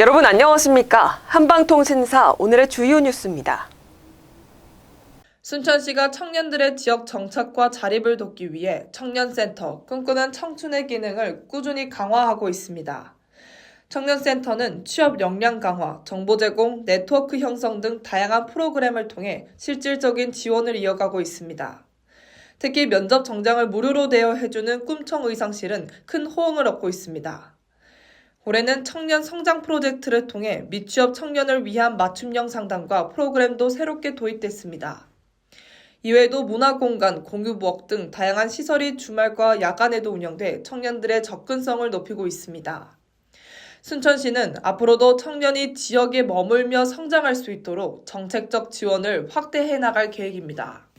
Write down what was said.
여러분 안녕하십니까? 한방통신사 오늘의 주요 뉴스입니다. 순천시가 청년들의 지역 정착과 자립을 돕기 위해 청년센터, 꿈꾸는 청춘의 기능을 꾸준히 강화하고 있습니다. 청년센터는 취업 역량 강화, 정보 제공, 네트워크 형성 등 다양한 프로그램을 통해 실질적인 지원을 이어가고 있습니다. 특히 면접 정장을 무료로 대여해주는 꿈청 의상실은 큰 호응을 얻고 있습니다. 올해는 청년 성장 프로젝트를 통해 미취업 청년을 위한 맞춤형 상담과 프로그램도 새롭게 도입됐습니다. 이외에도 문화공간, 공유부엌 등 다양한 시설이 주말과 야간에도 운영돼 청년들의 접근성을 높이고 있습니다. 순천시는 앞으로도 청년이 지역에 머물며 성장할 수 있도록 정책적 지원을 확대해 나갈 계획입니다.